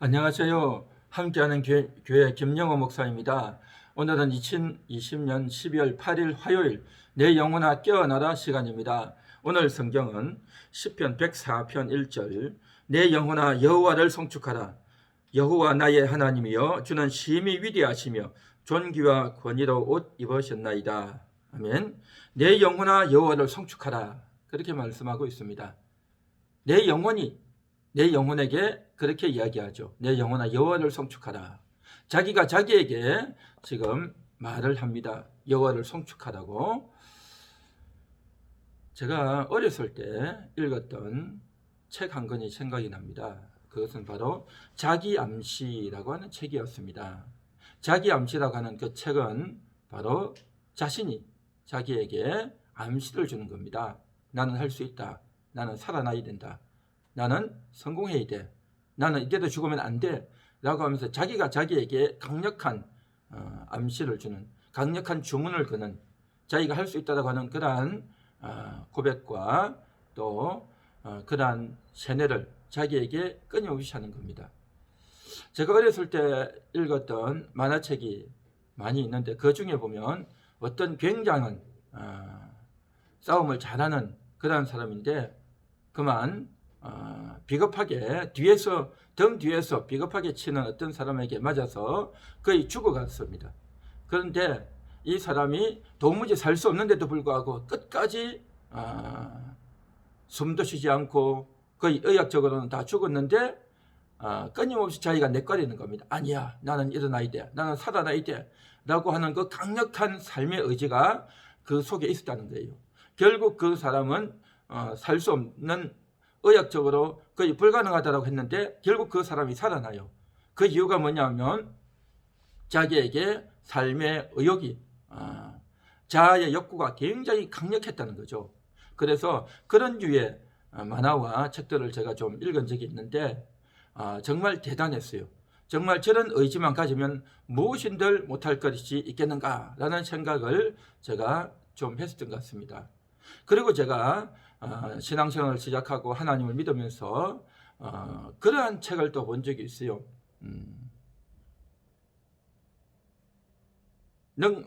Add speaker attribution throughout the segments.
Speaker 1: 안녕하세요. 함께하는 교회, 교회 김영호 목사입니다. 오늘은 2020년 12월 8일 화요일 내 영혼아 깨어나라 시간입니다. 오늘 성경은 10편 104편 1절 내 영혼아 여호와를 송축하라 여호와 나의 하나님이여 주는 심히 위대하시며 존귀와 권위로 옷 입으셨나이다. 아멘. 내 영혼아 여호와를 송축하라 그렇게 말씀하고 있습니다. 내 영혼이 내 영혼에게 그렇게 이야기하죠. 내 영혼아 여호와를 송축하라. 자기가 자기에게 지금 말을 합니다. 여호와를 송축하라고. 제가 어렸을 때 읽었던 책 한 권이 생각이 납니다. 그것은 바로 자기 암시라고 하는 책이었습니다. 자기 암시라고 하는 그 책은 바로 자신이 자기에게 암시를 주는 겁니다. 나는 할 수 있다. 나는 살아나야 된다. 나는 성공해야 돼. 나는 이때도 죽으면 안 돼. 라고 하면서 자기가 자기에게 강력한 어, 암시를 주는 강력한 주문을 거는 자기가 할 수 있다고 하는 그러한 어, 고백과 또 어, 그러한 세뇌를 자기에게 끊임없이 하는 겁니다. 제가 어렸을 때 읽었던 만화책이 많이 있는데 그 중에 보면 어떤 굉장한 어, 싸움을 잘하는 그러한 사람인데 그만 어, 비겁하게 뒤에서 등 뒤에서 비겁하게 치는 어떤 사람에게 맞아서 거의 죽어갔습니다. 그런데 이 사람이 도무지 살 수 없는데도 불구하고 끝까지 어, 숨도 쉬지 않고 거의 의학적으로는 다 죽었는데 어, 끊임없이 자기가 내거리는 겁니다. 아니야, 나는 일어나야 돼, 나는 살아나야 돼, 라고 하는 그 강력한 삶의 의지가 그 속에 있었다는 거예요. 결국 그 사람은 어, 살 수 없는 의학적으로 거의 불가능하다고 했는데 결국 그 사람이 살아나요. 그 이유가 뭐냐면 자기에게 삶의 의욕이 아, 자아의 욕구가 굉장히 강력했다는 거죠. 그래서 그런 류의 아, 만화와 책들을 제가 좀 읽은 적이 있는데 아, 정말 대단했어요. 정말 저런 의지만 가지면 무엇인들 못할 것이 있겠는가라는 생각을 제가 좀 했었던 것 같습니다. 그리고 제가 어, 신앙생활을 시작하고 하나님을 믿으면서 어, 그러한 책을 또 본 적이 있어요. 음. 능,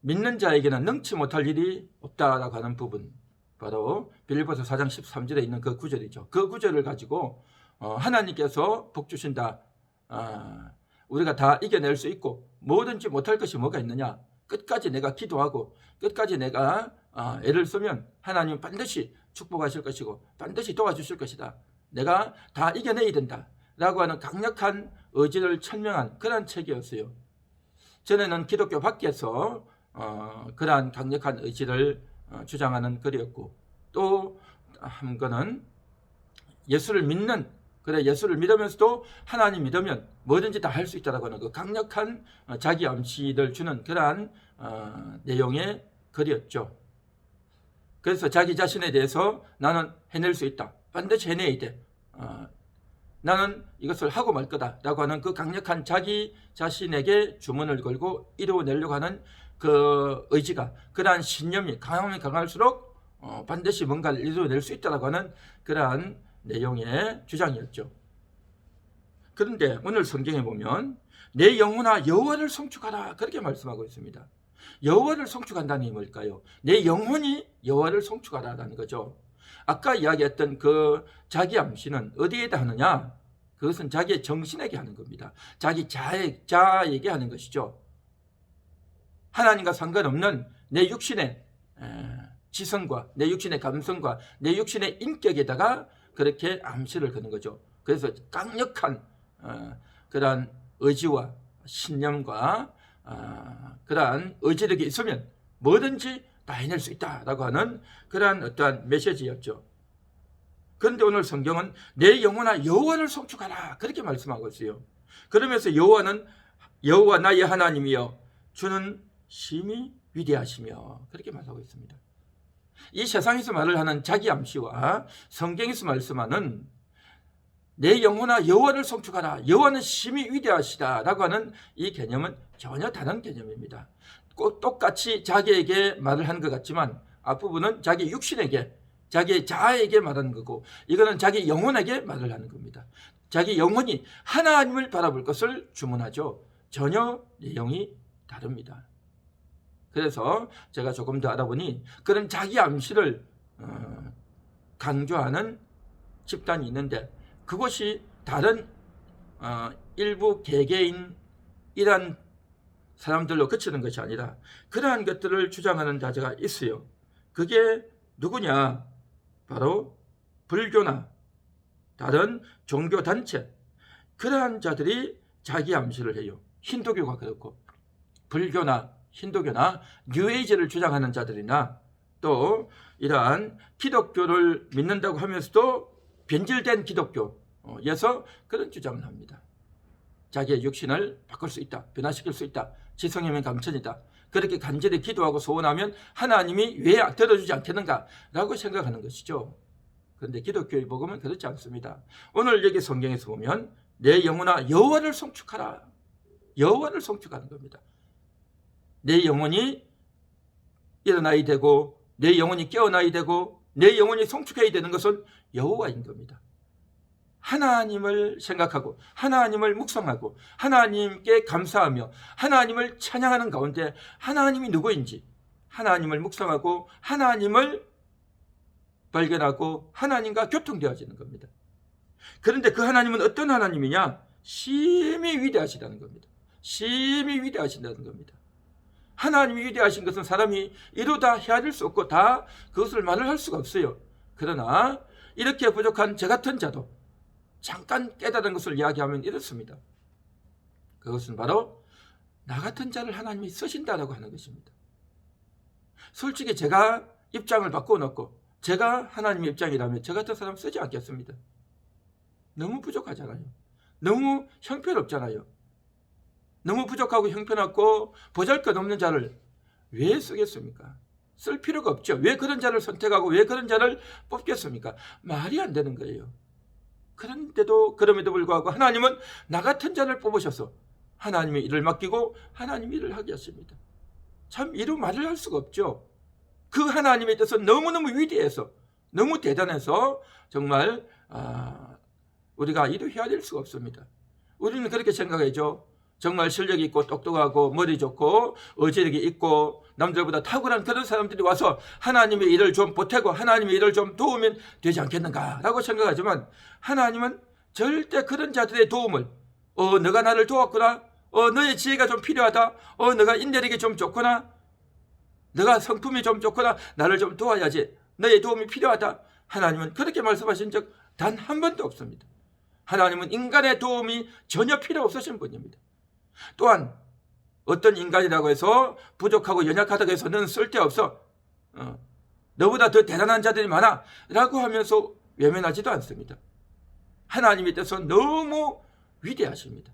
Speaker 1: 믿는 자에게는 능치 못할 일이 없다라고 하는 부분 바로 빌리포스 4장 13절에 있는 그 구절이죠. 그 구절을 가지고 어, 하나님께서 복 주신다. 아, 우리가 다 이겨낼 수 있고 뭐든지 못할 것이 뭐가 있느냐. 끝까지 내가 기도하고 끝까지 내가 아, 애를 쓰면 하나님 반드시 축복하실 것이고 반드시 도와주실 것이다. 내가 다 이겨내야 된다. 라고 하는 강력한 의지를 천명한 그러한 책이었어요. 전에는 기독교 밖에서 어, 그러한 강력한 의지를 어, 주장하는 글이었고 또 한 거는 예수를 믿는 그래 예수를 믿으면서도 하나님 믿으면 뭐든지 다 할 수 있다라고 하는 그 강력한 어, 자기 암시를 주는 그러한 어, 내용의 글이었죠. 그래서 자기 자신에 대해서 나는 해낼 수 있다. 반드시 해내야 돼. 어, 나는 이것을 하고 말 거다라고 하는 그 강력한 자기 자신에게 주문을 걸고 이루어내려고 하는 그 의지가 그러한 신념이 강하면 강할수록 어, 반드시 뭔가를 이루어낼 수 있다라고 하는 그러한 내용의 주장이었죠. 그런데 오늘 성경에 보면 내 영혼아 여호와를 송축하라 그렇게 말씀하고 있습니다. 여호와를 송축한다는 게 뭘까요? 내 영혼이 여호와를 송축하라라는 거죠. 아까 이야기했던 그 자기 암시는 어디에다 하느냐? 그것은 자기의 정신에게 하는 겁니다. 자기 자에, 자에게 하는 것이죠. 하나님과 상관없는 내 육신의 지성과 내 육신의 감성과 내 육신의 인격에다가 그렇게 암시를 거는 거죠. 그래서 강력한 어, 그러한 의지와 신념과 어, 그러한 의지력이 있으면 뭐든지 다 해낼 수 있다라고 하는 그러한 어떠한 메시지였죠. 그런데 오늘 성경은 내 영혼아 여호와를 송축하라 그렇게 말씀하고 있어요. 그러면서 여호와는 여호와 나의 하나님이여 주는 심히 위대하시며 그렇게 말하고 있습니다. 이 세상에서 말을 하는 자기 암시와 성경에서 말씀하는 내 영혼아 여호와를 송축하라 여호와는 심히 위대하시다라고 하는 이 개념은 전혀 다른 개념입니다. 꼭 똑같이 자기에게 말을 하는 것 같지만 앞부분은 자기 육신에게 자기의 자아에게 말하는 거고 이거는 자기 영혼에게 말을 하는 겁니다. 자기 영혼이 하나님을 바라볼 것을 주문하죠. 전혀 내용이 다릅니다. 그래서 제가 조금 더 알아보니 그런 자기 암시를 어, 강조하는 집단이 있는데 그것이 다른 어, 일부 개개인 이란 사람들로 그치는 것이 아니라 그러한 것들을 주장하는 자제가 있어요. 그게 누구냐? 바로 불교나 다른 종교 단체 그러한 자들이 자기 암시를 해요. 힌두교가 그렇고 불교나 힌두교나 뉴에이지를 주장하는 자들이나 또 이러한 기독교를 믿는다고 하면서도 변질된 기독교에서 그런 주장을 합니다. 자기의 육신을 바꿀 수 있다. 변화시킬 수 있다. 지성이면 감천이다. 그렇게 간절히 기도하고 소원하면 하나님이 왜 들어주지 않겠는가? 라고 생각하는 것이죠. 그런데 기독교의 복음은 그렇지 않습니다. 오늘 여기 성경에서 보면 내 영혼아 여호와를 송축하라. 여호와를 송축하는 겁니다. 내 영혼이 일어나야 되고 내 영혼이 깨어나야 되고 내 영혼이 송축해야 되는 것은 여호와인 겁니다. 하나님을 생각하고 하나님을 묵상하고 하나님께 감사하며 하나님을 찬양하는 가운데 하나님이 누구인지 하나님을 묵상하고 하나님을 발견하고 하나님과 교통되어지는 겁니다. 그런데 그 하나님은 어떤 하나님이냐? 심히 위대하시다는 겁니다. 심히 위대하신다는 겁니다. 하나님이 위대하신 것은 사람이 이루다 헤아릴 수 없고 다 그것을 말을 할 수가 없어요. 그러나 이렇게 부족한 저 같은 자도 잠깐 깨달은 것을 이야기하면 이렇습니다. 그것은 바로 나 같은 자를 하나님이 쓰신다라고 하는 것입니다. 솔직히 제가 입장을 바꿔놓고 제가 하나님의 입장이라면 저 같은 사람 쓰지 않겠습니다. 너무 부족하잖아요. 너무 형편없잖아요. 너무 부족하고 형편없고 보잘것없는 자를 왜 쓰겠습니까? 쓸 필요가 없죠. 왜 그런 자를 선택하고 왜 그런 자를 뽑겠습니까? 말이 안 되는 거예요. 그런데도 그럼에도 불구하고 하나님은 나 같은 자를 뽑으셔서 하나님의 일을 맡기고 하나님 일을 하게 하십니다. 참 이루 말을 할 수가 없죠. 그 하나님의 뜻은 너무너무 위대해서 너무 대단해서 정말 아, 우리가 이루 헤아릴 수가 없습니다. 우리는 그렇게 생각하죠. 정말 실력 있고 똑똑하고 머리 좋고 의지력이 있고 남들보다 탁월한 그런 사람들이 와서 하나님의 일을 좀 보태고 하나님의 일을 좀 도우면 되지 않겠는가라고 생각하지만 하나님은 절대 그런 자들의 도움을 어 너가 나를 도왔구나 어 너의 지혜가 좀 필요하다 어 너가 인내력이 좀 좋구나 너가 성품이 좀 좋구나 나를 좀 도와야지 너의 도움이 필요하다. 하나님은 그렇게 말씀하신 적 단 한 번도 없습니다. 하나님은 인간의 도움이 전혀 필요 없으신 분입니다 또한 어떤 인간이라고 해서 부족하고 연약하다고 해서 너는 쓸데없어. 어, 너보다 더 대단한 자들이 많아. 라고 하면서 외면하지도 않습니다. 하나님의 뜻은 너무 위대하십니다.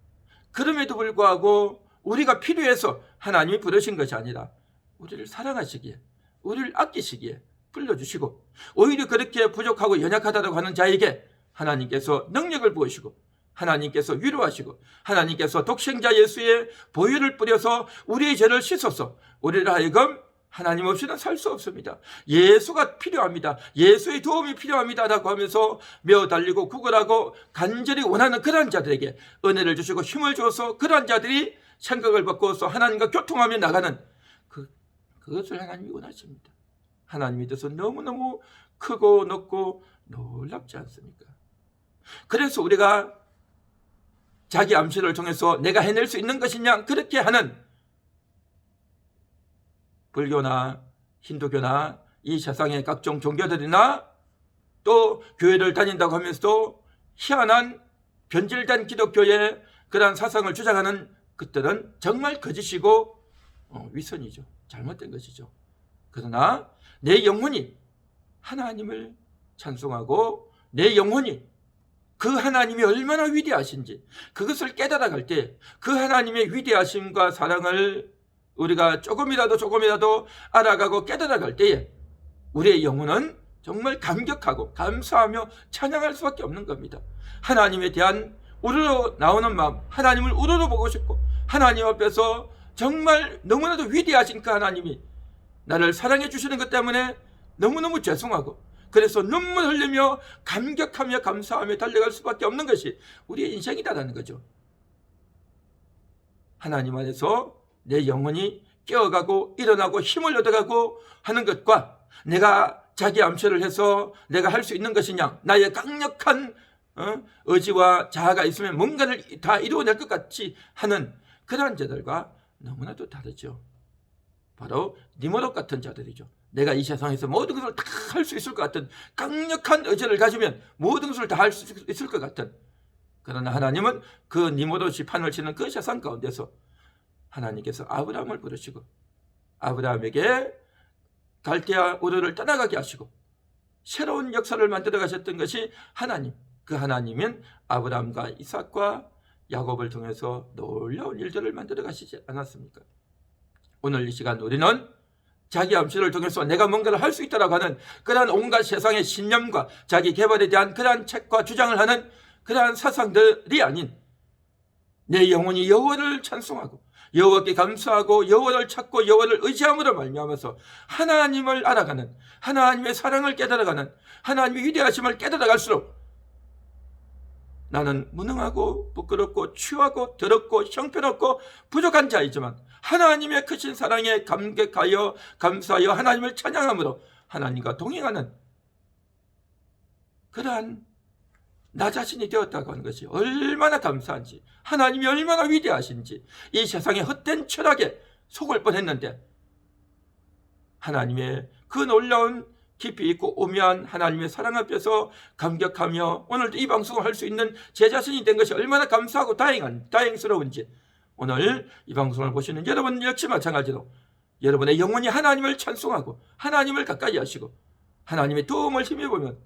Speaker 1: 그럼에도 불구하고 우리가 필요해서 하나님이 부르신 것이 아니라 우리를 사랑하시기에, 우리를 아끼시기에 불러주시고 오히려 그렇게 부족하고 연약하다고 하는 자에게 하나님께서 능력을 부으시고 하나님께서 위로하시고 하나님께서 독생자 예수의 보혈을 뿌려서 우리의 죄를 씻어서 우리를 하여금 하나님 없이는 살 수 없습니다. 예수가 필요합니다. 예수의 도움이 필요합니다. 라고 하면서 메어 달리고 구걸하고 간절히 원하는 그런 자들에게 은혜를 주시고 힘을 주어서 그런 자들이 생각을 바꿔서 하나님과 교통하며 나가는 그, 그것을 하나님이 원하십니다. 하나님의 뜻은 너무너무 크고 높고 놀랍지 않습니까? 그래서 우리가 자기 암시를 통해서 내가 해낼 수 있는 것이냐 그렇게 하는 불교나 힌두교나 이 세상의 각종 종교들이나 또 교회를 다닌다고 하면서도 희한한 변질된 기독교의 그러한 사상을 주장하는 것들은 정말 거짓이고 어, 위선이죠. 잘못된 것이죠. 그러나 내 영혼이 하나님을 찬송하고 내 영혼이 그 하나님이 얼마나 위대하신지 그것을 깨달아갈 때 그 하나님의 위대하심과 사랑을 우리가 조금이라도 조금이라도 알아가고 깨달아갈 때에 우리의 영혼은 정말 감격하고 감사하며 찬양할 수밖에 없는 겁니다. 하나님에 대한 우러러 나오는 마음, 하나님을 우러러 보고 싶고 하나님 앞에서 정말 너무나도 위대하신 그 하나님이 나를 사랑해 주시는 것 때문에 너무너무 죄송하고 그래서 눈물 흘리며 감격하며 감사하며 달려갈 수밖에 없는 것이 우리의 인생이다라는 거죠. 하나님 안에서 내 영혼이 깨어가고 일어나고 힘을 얻어가고 하는 것과 내가 자기 암시를 해서 내가 할 수 있는 것이냐 나의 강력한 어? 의지와 자아가 있으면 뭔가를 다 이루어낼 것 같이 하는 그러한 자들과 너무나도 다르죠. 바로 니모롯 같은 자들이죠. 내가 이 세상에서 모든 것을 다 할 수 있을 것 같은 강력한 의지를 가지면 모든 것을 다 할 수 있을 것 같은 그러나 하나님은 그 니모롯이 판을 치는 그 세상 가운데서 하나님께서 아브라함을 부르시고 아브라함에게 갈대아 우르를 떠나가게 하시고 새로운 역사를 만들어 가셨던 것이 하나님. 그 하나님은 아브라함과 이삭과 야곱을 통해서 놀라운 일들을 만들어 가시지 않았습니까? 오늘 이 시간 우리는 자기 암시를 통해서 내가 뭔가를 할 수 있다라고 하는 그러한 온갖 세상의 신념과 자기 개발에 대한 그러한 책과 주장을 하는 그러한 사상들이 아닌 내 영혼이 여호와를 찬송하고 여호와께 감사하고 여호와를 찾고 여호와를 의지함으로 말미암아서 하나님을 알아가는 하나님의 사랑을 깨달아가는 하나님의 위대하심을 깨달아갈수록 나는 무능하고 부끄럽고 추하고 더럽고 형편없고 부족한 자이지만 하나님의 크신 사랑에 감격하여 감사하여 하나님을 찬양함으로 하나님과 동행하는 그러한 나 자신이 되었다고 하는 것이 얼마나 감사한지 하나님이 얼마나 위대하신지 이 세상의 헛된 철학에 속을 뻔했는데 하나님의 그 놀라운 깊이 있고 오묘한 하나님의 사랑 앞에서 감격하며 오늘도 이 방송을 할 수 있는 제 자신이 된 것이 얼마나 감사하고 다행한 다행스러운지 오늘 이 방송을 보시는 여러분 역시 마찬가지로 여러분의 영혼이 하나님을 찬송하고 하나님을 가까이 하시고 하나님의 도움을 힘입으면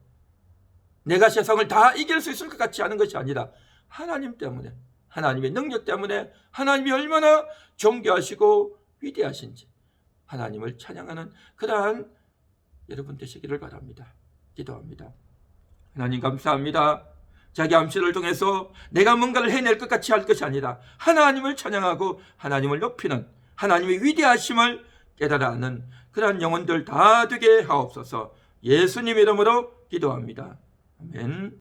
Speaker 1: 내가 세상을 다 이길 수 있을 것 같지 않은 것이 아니라 하나님 때문에 하나님의 능력 때문에 하나님이 얼마나 존귀하시고 위대하신지 하나님을 찬양하는 그러한 여러분 되시기를 바랍니다. 기도합니다. 하나님 감사합니다. 자기 암시를 통해서 내가 뭔가를 해낼 것 같이 할 것이 아니라 하나님을 찬양하고 하나님을 높이는 하나님의 위대하심을 깨달아 하는 그러한 영혼들 다 되게 하옵소서 예수님 이름으로 기도합니다. 아멘.